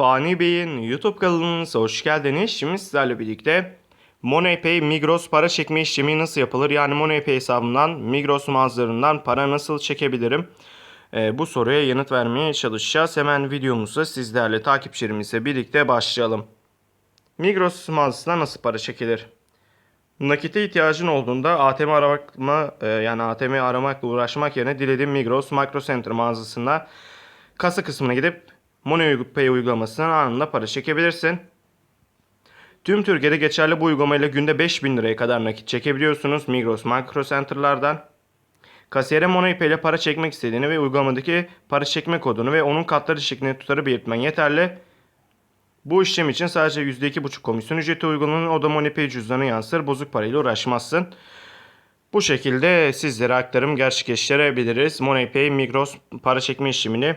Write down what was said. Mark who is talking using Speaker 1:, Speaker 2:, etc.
Speaker 1: Fani Bey'in YouTube kanalınıza hoş geldiniz. Şimdi sizlerle birlikte MoneyPay Migros para çekme işlemi nasıl yapılır? Yani MoneyPay hesabından Migros mağazalarından para nasıl çekebilirim? Ee, bu soruya yanıt vermeye çalışacağız. Hemen videomuza sizlerle takipçilerimizle birlikte başlayalım. Migros mağazasına nasıl para çekilir? Nakite ihtiyacın olduğunda ATM aramakla e, yani ATM aramakla uğraşmak yerine dilediğin Migros Micro Center mağazasında kasa kısmına gidip MoneyPay uygulamasından anında para çekebilirsin. Tüm Türkiye'de geçerli bu uygulamayla günde 5000 liraya kadar nakit çekebiliyorsunuz Migros Micro Center'lardan. Kasiyere MoneyPay ile para çekmek istediğini ve uygulamadaki para çekme kodunu ve onun katları şeklinde tutarı belirtmen yeterli. Bu işlem için sadece %2,5 komisyon ücreti uygulanır. O da MoneyPay cüzdanı yansır. Bozuk parayla uğraşmazsın. Bu şekilde sizlere aktarım gerçekleştirebiliriz. MoneyPay, Migros para çekme işlemini